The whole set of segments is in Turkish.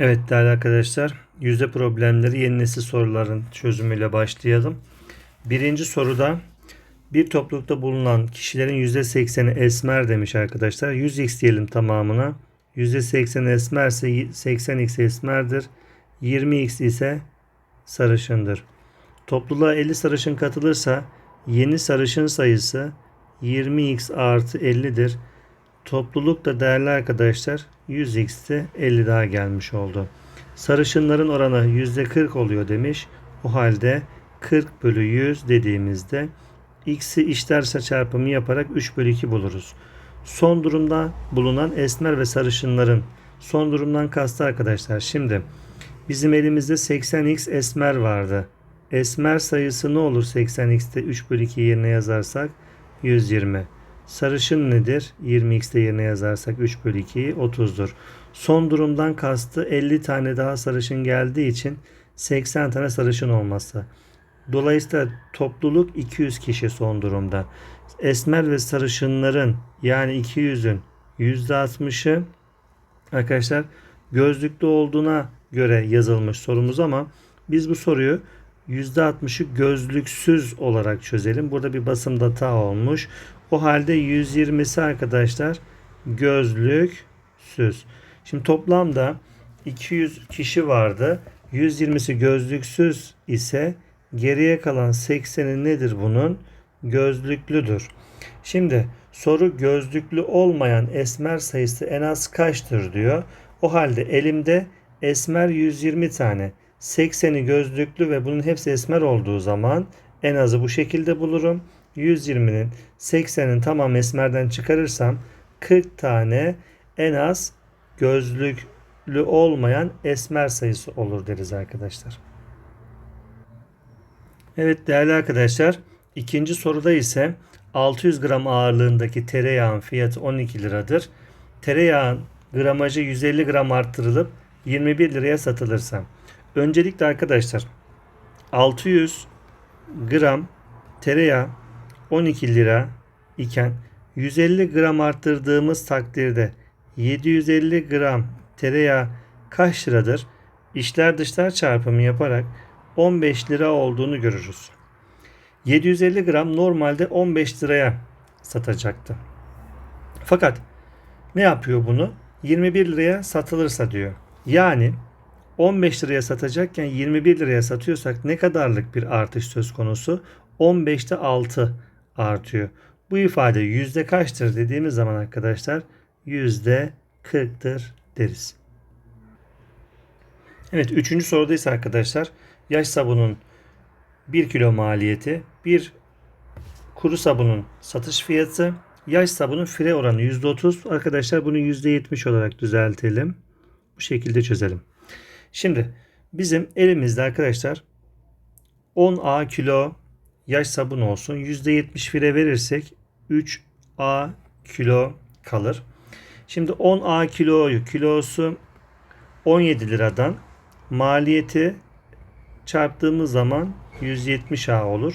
Evet değerli arkadaşlar, yüzde problemleri yeni nesil soruların çözümüyle başlayalım. Birinci soruda bir toplulukta bulunan kişilerin yüzde sekseni esmer demiş arkadaşlar. 100x diyelim tamamına. Yüzde sekseni esmerse 80x esmerdir. 20x ise sarışındır. Topluluğa 50 sarışın katılırsa yeni sarışın sayısı 20x artı 50'dir. Toplulukta değerli arkadaşlar 100x'te 50 daha gelmiş oldu. Sarışınların oranı %40 oluyor demiş. O halde 40 bölü 100 dediğimizde x'i işlerse çarpımı yaparak 3 bölü 2 buluruz. Son durumda bulunan esmer ve sarışınların son durumdan kastı arkadaşlar. Şimdi bizim elimizde 80x esmer vardı. Esmer sayısı ne olur 80x'te 3 bölü 2 yerine yazarsak 120. Sarışın nedir? 20x'te yerine yazarsak 3 bölü 2'yi 30'dur. Son durumdan kastı 50 tane daha sarışın geldiği için 80 tane sarışın olması. Dolayısıyla topluluk 200 kişi son durumda. Esmer ve sarışınların yani 200'ün %60'ı arkadaşlar gözlüklü olduğuna göre yazılmış sorumuz ama biz bu soruyu %60'ı gözlüksüz olarak çözelim. Burada bir basım hata olmuş. O halde 120'si arkadaşlar gözlüksüz. Şimdi toplamda 200 kişi vardı. 120'si gözlüksüz ise geriye kalan 80'i nedir bunun? Gözlüklüdür. Şimdi soru gözlüklü olmayan esmer sayısı en az kaçtır diyor. O halde elimde esmer 120 tane. 80'i gözlüklü ve bunun hepsi esmer olduğu zaman en azı bu şekilde bulurum. 120'nin 80'in tamam esmerden çıkarırsam 40 tane en az gözlüklü olmayan esmer sayısı olur deriz arkadaşlar. Evet değerli arkadaşlar ikinci soruda ise 600 gram ağırlığındaki tereyağın fiyatı 12 liradır. Tereyağın gramajı 150 gram arttırılıp 21 liraya satılırsa. Öncelikle arkadaşlar 600 gram tereyağı 12 lira iken 150 gram arttırdığımız takdirde 750 gram tereyağı kaç liradır? İşler dışlar çarpımı yaparak 15 lira olduğunu görürüz. 750 gram normalde 15 liraya satacaktı. Fakat ne yapıyor bunu? 21 liraya satılırsa diyor. Yani 15 liraya satacakken 21 liraya satıyorsak ne kadarlık bir artış söz konusu? 15'te 6 artıyor. Bu ifade yüzde kaçtır dediğimiz zaman arkadaşlar yüzde 40'tır deriz. Evet üçüncü soruda ise arkadaşlar yaş sabunun 1 kilo maliyeti, bir kuru sabunun satış fiyatı, yaş sabunun fire oranı %30. Arkadaşlar bunu %70 olarak düzeltelim. Bu şekilde çözelim. Şimdi bizim elimizde arkadaşlar 10A kilo yaş sabun olsun. %70 fire verirsek 3A kilo kalır. Şimdi 10A kiloyu kilosu 17 liradan maliyeti çarptığımız zaman 170A olur.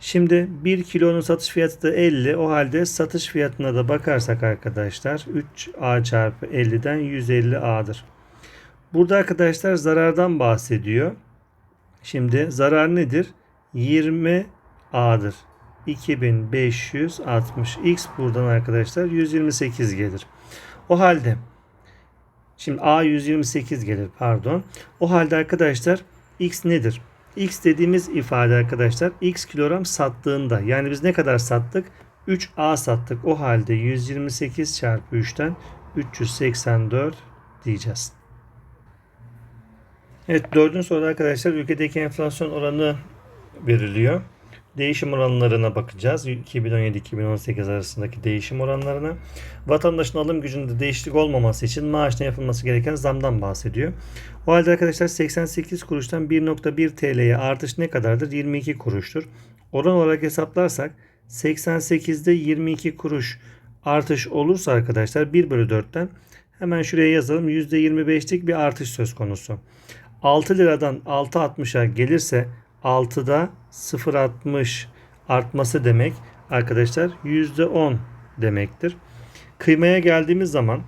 Şimdi 1 kilonun satış fiyatı da 50. O halde satış fiyatına da bakarsak arkadaşlar 3A çarpı 50'den 150A'dır. Burada arkadaşlar zarardan bahsediyor. Şimdi zarar nedir? 20 A'dır. 2560 X buradan arkadaşlar 128 gelir. O halde şimdi A 128 gelir pardon. O halde arkadaşlar X nedir? X dediğimiz ifade arkadaşlar X kilogram sattığında yani biz ne kadar sattık? 3A sattık. O halde 128 çarpı 3'ten 384 diyeceğiz. Evet dördüncü soruda arkadaşlar ülkedeki enflasyon oranı veriliyor. Değişim oranlarına bakacağız. 2017-2018 arasındaki değişim oranlarına. Vatandaşın alım gücünde değişiklik olmaması için maaşına yapılması gereken zamdan bahsediyor. O halde arkadaşlar 88 kuruştan 1.1 TL'ye artış ne kadardır? 22 kuruştur. Oran olarak hesaplarsak 88'de 22 kuruş artış olursa arkadaşlar 1 bölü 4'ten hemen şuraya yazalım. %25'lik bir artış söz konusu. 6 liradan 6.60'a gelirse 6'da 0.60 artması demek arkadaşlar %10 demektir. Kıymaya geldiğimiz zaman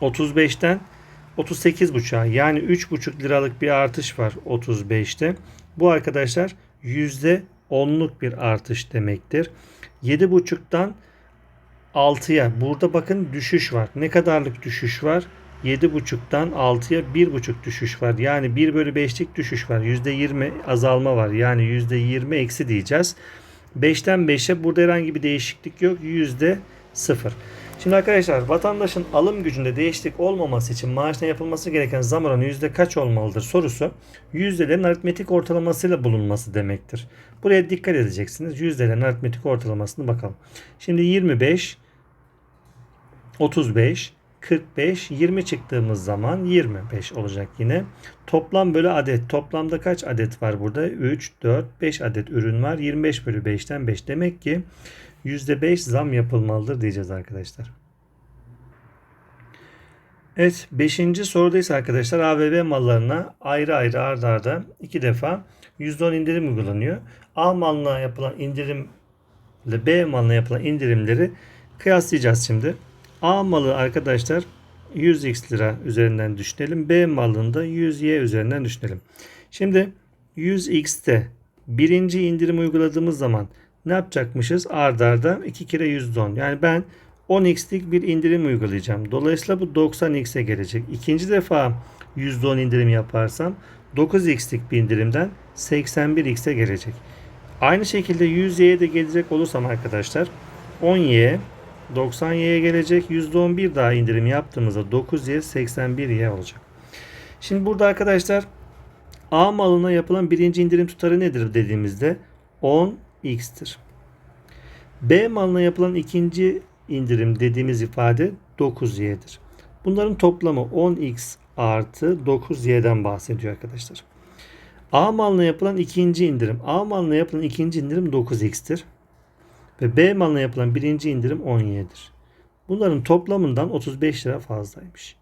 35'ten 38,5'a yani 3,5 liralık bir artış var 35'te. Bu arkadaşlar %10'luk bir artış demektir. 7,5'tan 6'ya burada bakın düşüş var. Ne kadarlık düşüş var? 7,5'tan 6'ya 1,5 düşüş var. Yani 1 bölü 5'lik düşüş var. %20 azalma var. Yani %20 eksi diyeceğiz. 5'ten 5'e burada herhangi bir değişiklik yok. %0. Şimdi arkadaşlar vatandaşın alım gücünde değişiklik olmaması için maaşına yapılması gereken zam oranı yüzde kaç olmalıdır sorusu yüzdelerin aritmetik ortalamasıyla bulunması demektir. Buraya dikkat edeceksiniz. Yüzdelerin aritmetik ortalamasını bakalım. Şimdi 25, 35, 45, 20 çıktığımız zaman 25 olacak yine. Toplam bölü adet. Toplamda kaç adet var burada? 3, 4, 5 adet ürün var. 25 bölü 5'ten 5. Demek ki %5 zam yapılmalıdır diyeceğiz arkadaşlar. Evet 5. sorudayız arkadaşlar. AVM mallarına ayrı ayrı ardarda arda iki defa %10 indirim uygulanıyor. A malına yapılan indirim ile B malına yapılan indirimleri kıyaslayacağız şimdi. A malı arkadaşlar 100x lira üzerinden düşünelim. B malında 100y üzerinden düşünelim. Şimdi 100x'te birinci indirim uyguladığımız zaman ne yapacakmışız? Ardarda arda 2 kere %10. Yani ben 10x'lik bir indirim uygulayacağım. Dolayısıyla bu 90x'e gelecek. İkinci defa %10 indirim yaparsam 9x'lik bir indirimden 81x'e gelecek. Aynı şekilde 100y'ye de gelecek olursam arkadaşlar 10y 90y'ye gelecek. %11 daha indirim yaptığımızda 9y 81y olacak. Şimdi burada arkadaşlar A malına yapılan birinci indirim tutarı nedir dediğimizde 10x'tir. B malına yapılan ikinci indirim dediğimiz ifade 9y'dir. Bunların toplamı 10x artı 9y'den bahsediyor arkadaşlar. A malına yapılan ikinci indirim. A malına yapılan ikinci indirim 9x'tir. Ve B malına yapılan birinci indirim 17'dir. Bunların toplamından 35 lira fazlaymış.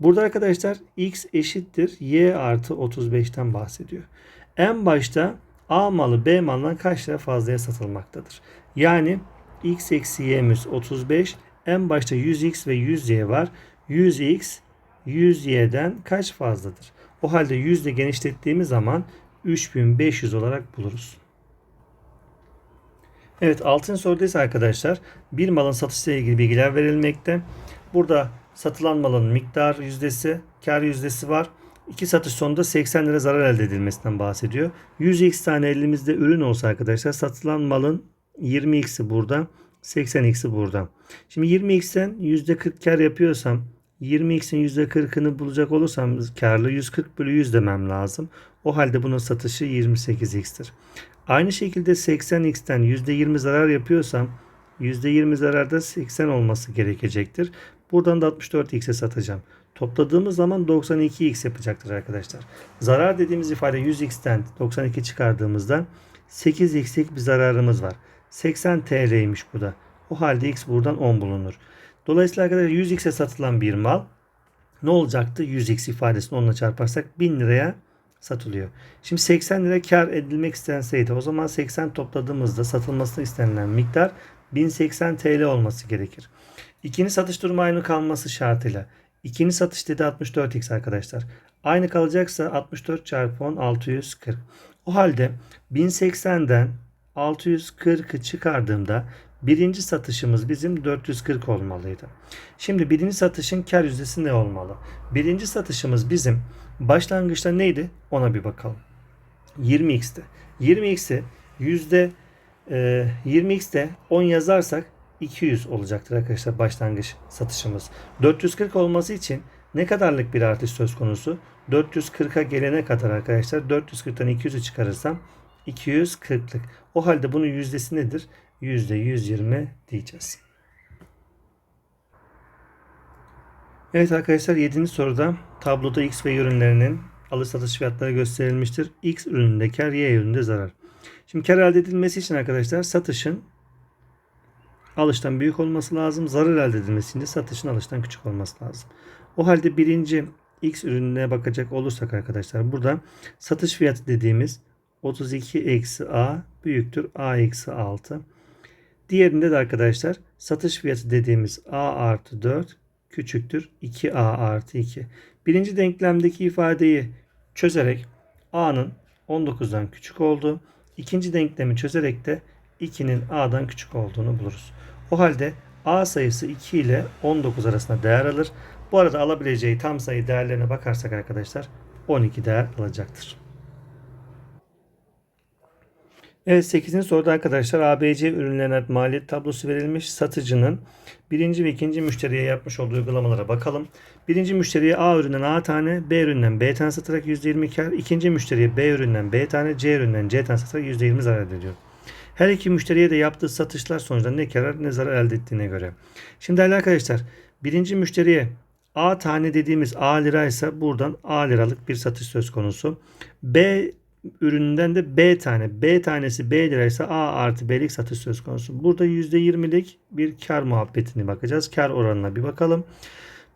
Burada arkadaşlar x eşittir y artı 35'ten bahsediyor. En başta A malı B malından kaç lira fazlaya satılmaktadır? Yani x eksi y'miz 35. En başta 100x ve 100y var. 100x 100y'den kaç fazladır? O halde 100 ile genişlettiğimiz zaman 3500 olarak buluruz. Evet altın sorudayız arkadaşlar. Bir malın satışla ilgili bilgiler verilmekte. Burada satılan malın miktar yüzdesi, kar yüzdesi var. İki satış sonunda 80 lira zarar elde edilmesinden bahsediyor. 100x tane elimizde ürün olsa arkadaşlar satılan malın 20x'i burada, 80x'i burada. Şimdi 20x'ten %40 kar yapıyorsam 20x'in %40'ını bulacak olursam karlı 140 bölü 100 demem lazım. O halde bunun satışı 28x'tir. Aynı şekilde 80x'ten %20 zarar yapıyorsam %20 zararda 80 olması gerekecektir. Buradan da 64x'e satacağım. Topladığımız zaman 92x yapacaktır arkadaşlar. Zarar dediğimiz ifade 100x'ten 92 çıkardığımızda 8x'lik bir zararımız var. 80 TL'ymiş bu da. O halde x buradan 10 bulunur. Dolayısıyla arkadaşlar 100x'e satılan bir mal ne olacaktı? 100x ifadesini onunla çarparsak 1000 liraya satılıyor. Şimdi 80 lira kar edilmek istenseydi o zaman 80 topladığımızda satılmasını istenilen miktar 1080 TL olması gerekir. İkinci satış durumu aynı kalması şartıyla. İkinci satış dedi 64x arkadaşlar. Aynı kalacaksa 64 çarpı 10 640. O halde 1080'den 640'ı çıkardığımda birinci satışımız bizim 440 olmalıydı. Şimdi birinci satışın kar yüzdesi ne olmalı? Birinci satışımız bizim başlangıçta neydi? Ona bir bakalım. 20x'te. 20x'i yüzde e, 20x'te 10 yazarsak 200 olacaktır arkadaşlar başlangıç satışımız. 440 olması için ne kadarlık bir artış söz konusu? 440'a gelene kadar arkadaşlar 440'tan 200'ü çıkarırsam 240'lık. O halde bunun yüzdesi nedir? %120 diyeceğiz. Evet arkadaşlar 7. soruda tabloda X ve ürünlerinin alış satış fiyatları gösterilmiştir. X ürününde kar, Y ürününde zarar. Şimdi kar elde edilmesi için arkadaşlar satışın alıştan büyük olması lazım. Zarar elde edilmesi için de satışın alıştan küçük olması lazım. O halde birinci X ürününe bakacak olursak arkadaşlar burada satış fiyatı dediğimiz 32 eksi A büyüktür A eksi 6. Diğerinde de arkadaşlar satış fiyatı dediğimiz A artı 4 küçüktür 2A artı 2. Birinci denklemdeki ifadeyi çözerek A'nın 19'dan küçük olduğu, ikinci denklemi çözerek de 2'nin A'dan küçük olduğunu buluruz. O halde A sayısı 2 ile 19 arasında değer alır. Bu arada alabileceği tam sayı değerlerine bakarsak arkadaşlar 12 değer alacaktır. Evet 8. soruda arkadaşlar ABC ürünlerine maliyet tablosu verilmiş. Satıcının birinci ve ikinci müşteriye yapmış olduğu uygulamalara bakalım. Birinci müşteriye A üründen A tane, B üründen B tane satarak %20 kar. İkinci müşteriye B üründen B tane, C üründen C tane satarak %20 zarar ediyor. Her iki müşteriye de yaptığı satışlar sonucunda ne karar ne zarar elde ettiğine göre. Şimdi değerli arkadaşlar birinci müşteriye A tane dediğimiz A liraysa buradan A liralık bir satış söz konusu. B ürününden de B tane. B tanesi B liraysa A artı B'lik satış söz konusu. Burada %20'lik bir kar muhabbetini bakacağız. Kar oranına bir bakalım.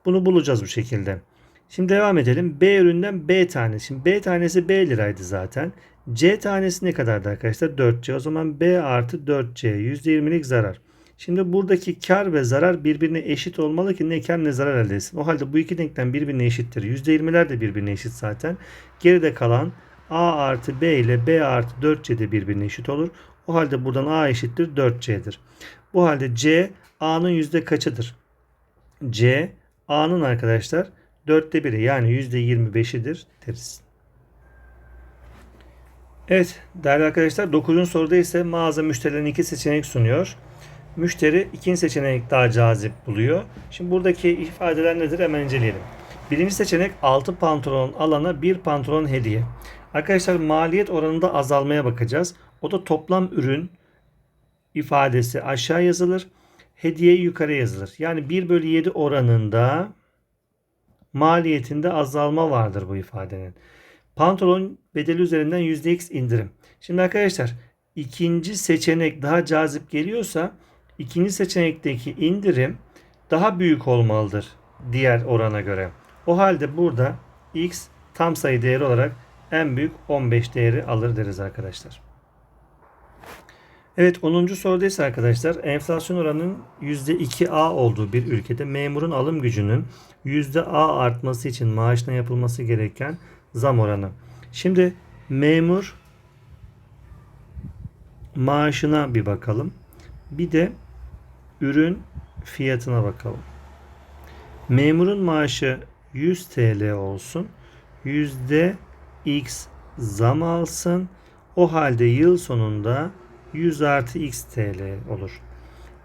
Bunu bulacağız bu şekilde. Şimdi devam edelim. B üründen B tane. Şimdi B tanesi B liraydı zaten. C tanesi ne kadardı arkadaşlar? 4C. O zaman B artı 4C. %20'lik zarar. Şimdi buradaki kar ve zarar birbirine eşit olmalı ki ne kar ne zarar elde etsin. O halde bu iki denklem birbirine eşittir. %20'ler de birbirine eşit zaten. Geride kalan A artı B ile B artı 4C de birbirine eşit olur. O halde buradan A eşittir 4C'dir. Bu halde C A'nın yüzde kaçıdır? C A'nın arkadaşlar 4'te 1'i yani yüzde 25'idir deriz. Evet değerli arkadaşlar 9. soruda ise mağaza müşterilerine iki seçenek sunuyor. Müşteri ikinci seçenek daha cazip buluyor. Şimdi buradaki ifadeler nedir hemen inceleyelim. Birinci seçenek 6 pantolon alana 1 pantolon hediye. Arkadaşlar maliyet oranında azalmaya bakacağız. O da toplam ürün ifadesi aşağı yazılır. Hediye yukarı yazılır. Yani 1 bölü 7 oranında maliyetinde azalma vardır bu ifadenin. Pantolon bedeli üzerinden %x indirim. Şimdi arkadaşlar ikinci seçenek daha cazip geliyorsa ikinci seçenekteki indirim daha büyük olmalıdır diğer orana göre. O halde burada x tam sayı değeri olarak en büyük 15 değeri alır deriz arkadaşlar. Evet 10. soruda ise arkadaşlar enflasyon oranının %2A olduğu bir ülkede memurun alım gücünün %A artması için maaşına yapılması gereken zam oranı. Şimdi memur maaşına bir bakalım. Bir de ürün fiyatına bakalım. Memurun maaşı 100 TL olsun. Yüzde X zam alsın. O halde yıl sonunda 100 artı X TL olur.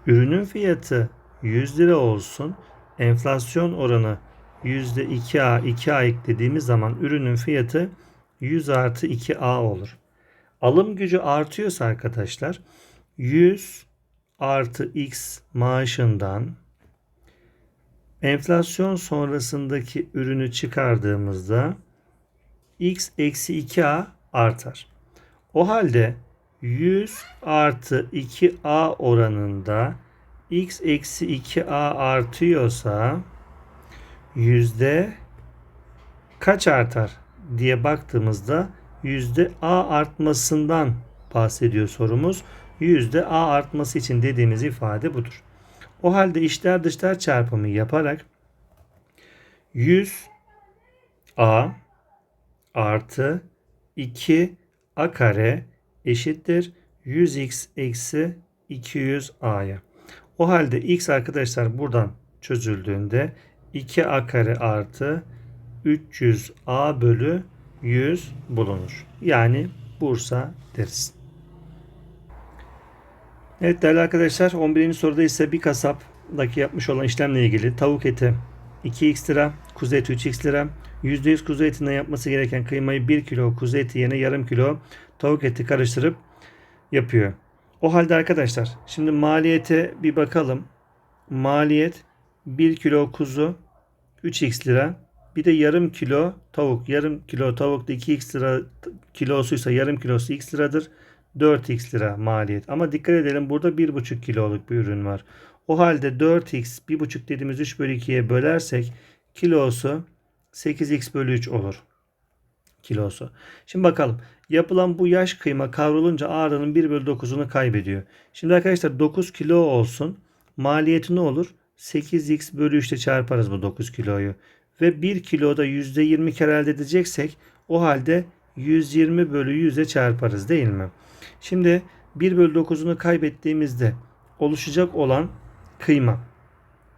Ürünün fiyatı 100 lira olsun. Enflasyon oranı %2A 2A eklediğimiz zaman ürünün fiyatı 100 artı 2A olur. Alım gücü artıyorsa arkadaşlar 100 artı X maaşından enflasyon sonrasındaki ürünü çıkardığımızda x eksi 2a artar. O halde 100 artı 2a oranında x eksi 2a artıyorsa yüzde kaç artar diye baktığımızda yüzde a artmasından bahsediyor sorumuz. Yüzde a artması için dediğimiz ifade budur. O halde içler dışlar çarpımı yaparak 100 a artı 2 a kare eşittir 100x eksi 200a'ya. O halde x arkadaşlar buradan çözüldüğünde 2a kare artı 300a bölü 100 bulunur. Yani Bursa deriz. Evet değerli arkadaşlar 11. soruda ise bir kasapdaki yapmış olan işlemle ilgili tavuk eti 2x lira, kuzu eti 3x lira, %100 kuzu etinden yapması gereken kıymayı 1 kilo kuzu eti yerine yarım kilo tavuk eti karıştırıp yapıyor. O halde arkadaşlar şimdi maliyete bir bakalım. Maliyet 1 kilo kuzu 3x lira. Bir de yarım kilo tavuk. Yarım kilo tavuk da 2x lira kilosuysa yarım kilosu x liradır. 4x lira maliyet. Ama dikkat edelim burada 1,5 kiloluk bir ürün var. O halde 4x 1,5 dediğimiz 3 bölü 2'ye bölersek kilosu 8x bölü 3 olur. Kilosu. Şimdi bakalım. Yapılan bu yaş kıyma kavrulunca ağırlığının 1 bölü 9'unu kaybediyor. Şimdi arkadaşlar 9 kilo olsun. Maliyeti ne olur? 8x bölü 3 ile çarparız bu 9 kiloyu. ve 1 kiloda %20 kar elde edeceksek o halde 120 bölü 100'e çarparız değil mi? Şimdi 1 bölü 9'unu kaybettiğimizde oluşacak olan kıyma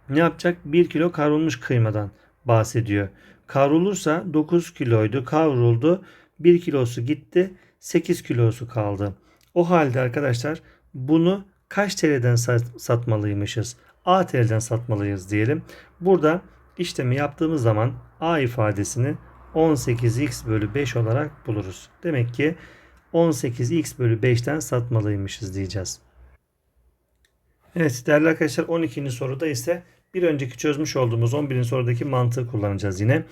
ne yapacak? 1 kilo kavrulmuş kıymadan bahsediyor. Kavrulursa 9 kiloydu kavruldu 1 kilosu gitti 8 kilosu kaldı. O halde arkadaşlar bunu kaç TL'den satmalıymışız? A TL'den satmalıyız diyelim. Burada işlemi yaptığımız zaman A ifadesini 18x bölü 5 olarak buluruz. Demek ki 18x bölü 5'ten satmalıymışız diyeceğiz. Evet değerli arkadaşlar 12. soruda ise bir önceki çözmüş olduğumuz 11. sorudaki mantığı kullanacağız yine.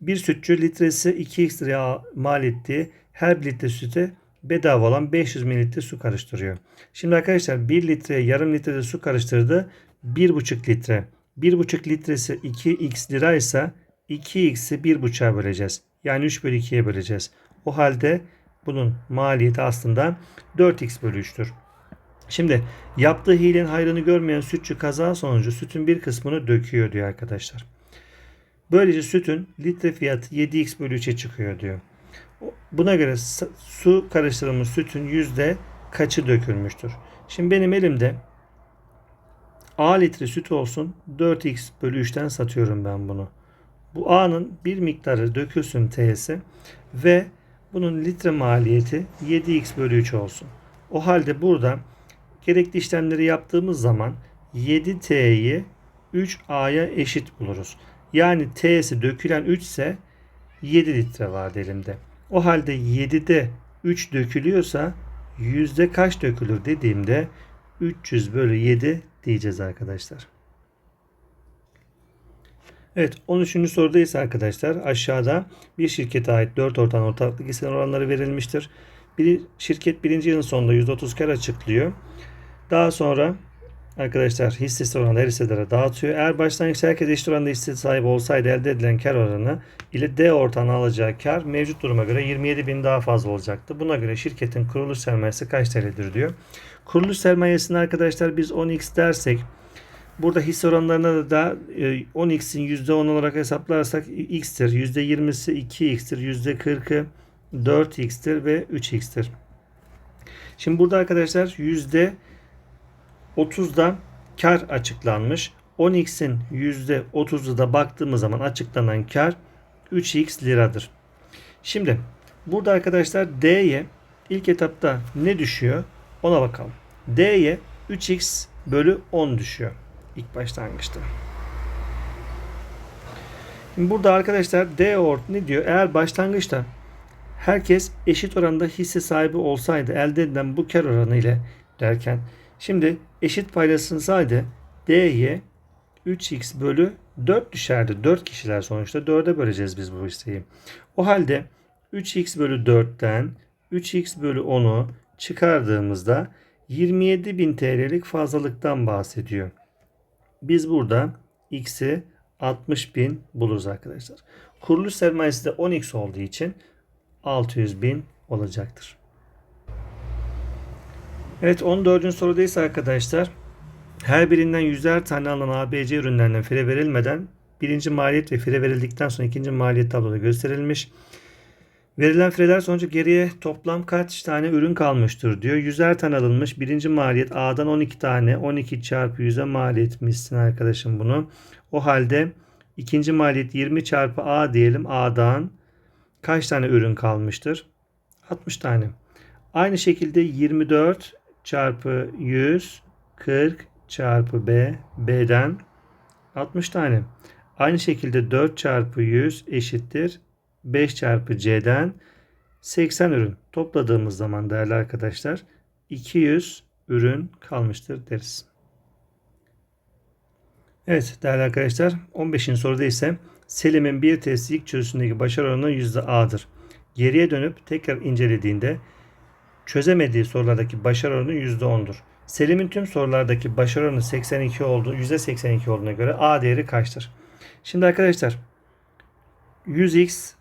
Bir sütçü litresi 2x liraya mal ettiği her litre süte bedava olan 500 mililitre su karıştırıyor. Şimdi arkadaşlar 1 litreye yarım litre su karıştırdı. 1,5 litre. 1,5 litresi 2x liraysa 2x'i 1,5'a böleceğiz. Yani 3 bölü 2'ye böleceğiz. O halde bunun maliyeti aslında 4x bölü 3'tür. Şimdi yaptığı hilenin hayrını görmeyen sütçü kaza sonucu sütün bir kısmını döküyor diyor arkadaşlar. Böylece sütün litre fiyatı 7x bölü 3'e çıkıyor diyor. Buna göre su karıştırılmış sütün yüzde kaçı dökülmüştür? Şimdi benim elimde A litre süt olsun 4x bölü 3'ten satıyorum ben bunu. Bu A'nın bir miktarı dökülsün T'si ve bunun litre maliyeti 7x bölü 3 olsun. O halde burada gerekli işlemleri yaptığımız zaman 7T'yi 3A'ya eşit buluruz. Yani T'si dökülen 3 ise 7 litre vardı elimde. O halde 7'de 3 dökülüyorsa yüzde kaç dökülür dediğimde 300 bölü 7 diyeceğiz arkadaşlar. Evet 13. soruda ise arkadaşlar aşağıda bir şirkete ait 4 ortan ortaklık hisse oranları verilmiştir. Bir şirket birinci yılın sonunda %30 kar açıklıyor. Daha sonra arkadaşlar hissesi oranı her hisselere dağıtıyor. Eğer başlangıçta herkes eşit oranda hisse sahibi olsaydı elde edilen kar oranı ile D ortağının alacağı kar mevcut duruma göre 27 bin daha fazla olacaktı. Buna göre şirketin kuruluş sermayesi kaç TL'dir diyor. Kuruluş sermayesini arkadaşlar biz 10x dersek burada hisse oranlarına da 10x'in %10 olarak hesaplarsak x'tir. %20'si 2x'tir. %40'ı 4x'tir ve 3x'tir. Şimdi burada arkadaşlar yüzde 30'da kar açıklanmış. 10x'in %30'u da baktığımız zaman açıklanan kar 3x liradır. Şimdi burada arkadaşlar D'ye ilk etapta ne düşüyor ona bakalım. D'ye 3x bölü 10 düşüyor ilk başlangıçta. Şimdi burada arkadaşlar D ort ne diyor? Eğer başlangıçta herkes eşit oranda hisse sahibi olsaydı elde edilen bu kar oranı ile derken Şimdi eşit paylaşılsaydı D'ye 3x bölü 4 düşerdi. 4 kişiler sonuçta 4'e böleceğiz biz bu hisseyi. O halde 3x bölü 4'ten 3x bölü 10'u çıkardığımızda 27.000 TL'lik fazlalıktan bahsediyor. Biz burada x'i 60.000 buluruz arkadaşlar. Kuruluş sermayesi de 10x olduğu için 600.000 olacaktır. Evet 14. sorudayız arkadaşlar. Her birinden yüzer tane alınan ABC ürünlerinden fire verilmeden birinci maliyet ve fire verildikten sonra ikinci maliyet tabloda gösterilmiş. Verilen fireler sonucu geriye toplam kaç tane ürün kalmıştır diyor. Yüzer tane alınmış. Birinci maliyet A'dan 12 tane. 12 çarpı 100'e mal etmişsin arkadaşım bunu. O halde ikinci maliyet 20 çarpı A diyelim. A'dan kaç tane ürün kalmıştır? 60 tane. Aynı şekilde 24 çarpı 100 40 çarpı B B'den 60 tane. Aynı şekilde 4 çarpı 100 eşittir 5 çarpı C'den 80 ürün. Topladığımız zaman değerli arkadaşlar 200 ürün kalmıştır deriz. Evet değerli arkadaşlar 15. soruda ise Selim'in bir testi ilk çözüsündeki başarı oranı %A'dır. Geriye dönüp tekrar incelediğinde çözemediği sorulardaki başarı oranı %10'dur. Selim'in tüm sorulardaki başarı oranı 82 olduğu, %82 olduğuna göre A değeri kaçtır? Şimdi arkadaşlar 100x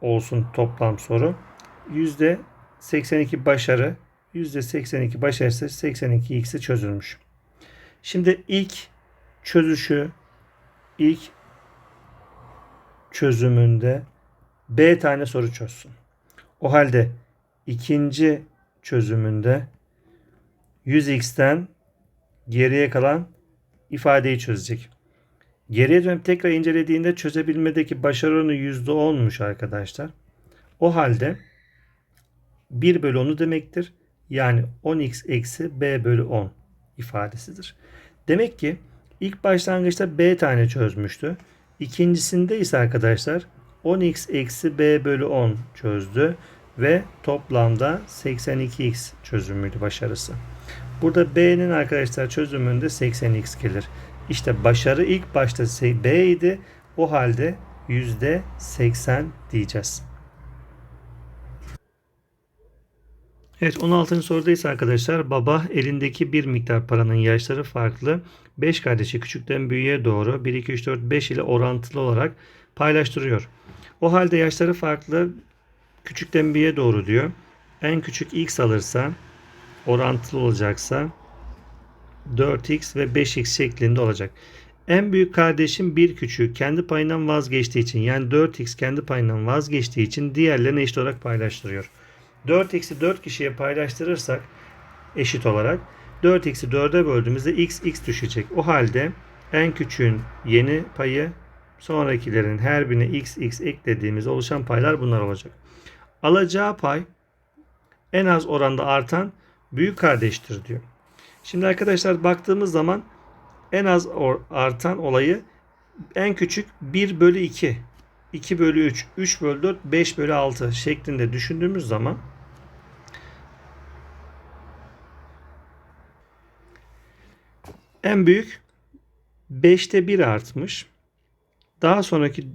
olsun toplam soru. %82 başarı, %82 başarı ise 82x'i çözülmüş. Şimdi ilk çözüşü, ilk çözümünde B tane soru çözsün. O halde ikinci çözümünde 100x'ten geriye kalan ifadeyi çözecek. Geriye dönüp tekrar incelediğinde çözebilmedeki başarı oranı %10'muş arkadaşlar. O halde 1 bölü 10'u demektir. Yani 10x eksi b bölü 10 ifadesidir. Demek ki ilk başlangıçta b tane çözmüştü. İkincisinde ise arkadaşlar 10x eksi b bölü 10 çözdü ve toplamda 82x çözümüydü başarısı. Burada b'nin arkadaşlar çözümünde 80x gelir. İşte başarı ilk başta b idi. O halde %80 diyeceğiz. Evet 16. sorudayız arkadaşlar. Baba elindeki bir miktar paranın yaşları farklı. 5 kardeşi küçükten büyüğe doğru 1, 2, 3, 4, 5 ile orantılı olarak paylaştırıyor. O halde yaşları farklı küçükten büyüğe doğru diyor. En küçük x alırsa orantılı olacaksa 4x ve 5x şeklinde olacak. En büyük kardeşim bir küçüğü kendi payından vazgeçtiği için yani 4x kendi payından vazgeçtiği için diğerlerine eşit olarak paylaştırıyor. 4x'i 4 kişiye paylaştırırsak eşit olarak 4x'i 4'e böldüğümüzde x x düşecek. O halde en küçüğün yeni payı sonrakilerin her birine x x eklediğimiz oluşan paylar bunlar olacak. Alacağı pay en az oranda artan büyük kardeştir diyor. Şimdi arkadaşlar baktığımız zaman en az artan olayı en küçük 1 bölü 2, 2 bölü 3, 3 bölü 4, 5 bölü 6 şeklinde düşündüğümüz zaman en büyük 5'te 1 artmış. Daha sonraki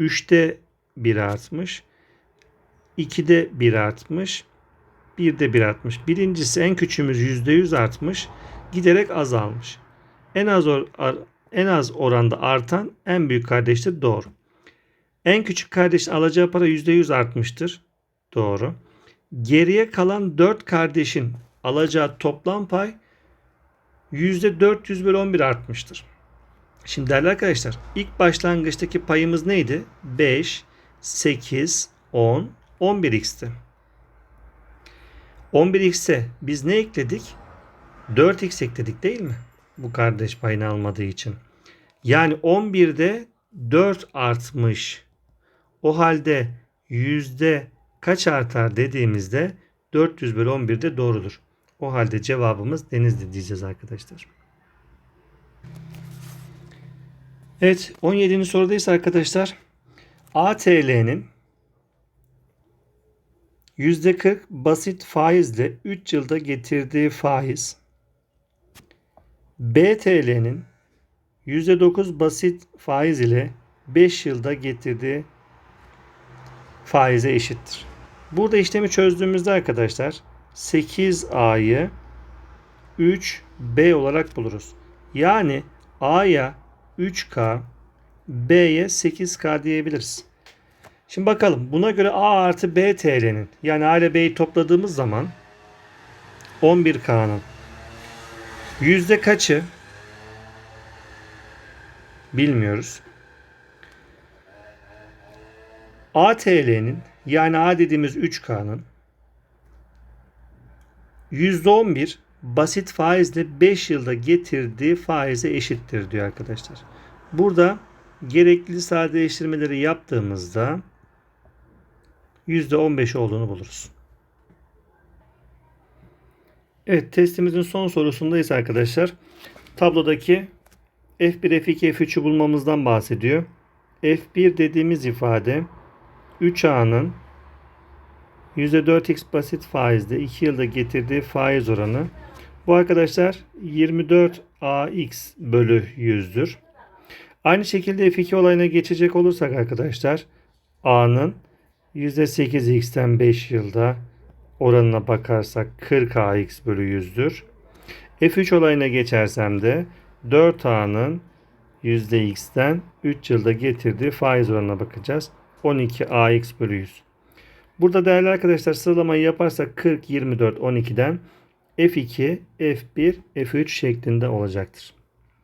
3'te 1 artmış. 2'de 1 artmış. 1'de 1 artmış. Birincisi en küçüğümüz %100 artmış. Giderek azalmış. En az or, en az oranda artan en büyük kardeştir. Doğru. En küçük kardeşin alacağı para %100 artmıştır. Doğru. Geriye kalan 4 kardeşin alacağı toplam pay %400 bölü 11 artmıştır. Şimdi değerli arkadaşlar ilk başlangıçtaki payımız neydi? 5, 8, 10, 11x'ti. 11x'e biz ne ekledik? 4x ekledik değil mi? Bu kardeş payını almadığı için. Yani 11'de 4 artmış. O halde yüzde kaç artar dediğimizde 400 bölü 11'de doğrudur. O halde cevabımız denizli diyeceğiz arkadaşlar. Evet 17. sorudayız arkadaşlar. ATL'nin %40 basit faizle 3 yılda getirdiği faiz BTL'nin %9 basit faiz ile 5 yılda getirdiği faize eşittir. Burada işlemi çözdüğümüzde arkadaşlar 8A'yı 3B olarak buluruz. Yani A'ya 3K, B'ye 8K diyebiliriz. Şimdi bakalım buna göre A artı B TL'nin yani A ile B'yi topladığımız zaman 11K'nın yüzde kaçı bilmiyoruz. A TL'nin yani A dediğimiz 3K'nın %11 basit faizle 5 yılda getirdiği faize eşittir diyor arkadaşlar. Burada gerekli sadeleştirmeleri yaptığımızda %15 olduğunu buluruz. Evet testimizin son sorusundayız arkadaşlar. Tablodaki F1, F2, F3'ü bulmamızdan bahsediyor. F1 dediğimiz ifade 3A'nın %4x basit faizde 2 yılda getirdiği faiz oranı. Bu arkadaşlar 24AX bölü 100'dür. Aynı şekilde F2 olayına geçecek olursak arkadaşlar A'nın %8x'ten 5 yılda oranına bakarsak 40ax bölü 100'dür. F3 olayına geçersem de 4a'nın %x'ten 3 yılda getirdiği faiz oranına bakacağız. 12ax bölü 100. Burada değerli arkadaşlar sıralamayı yaparsak 40, 24, 12'den F2, F1, F3 şeklinde olacaktır.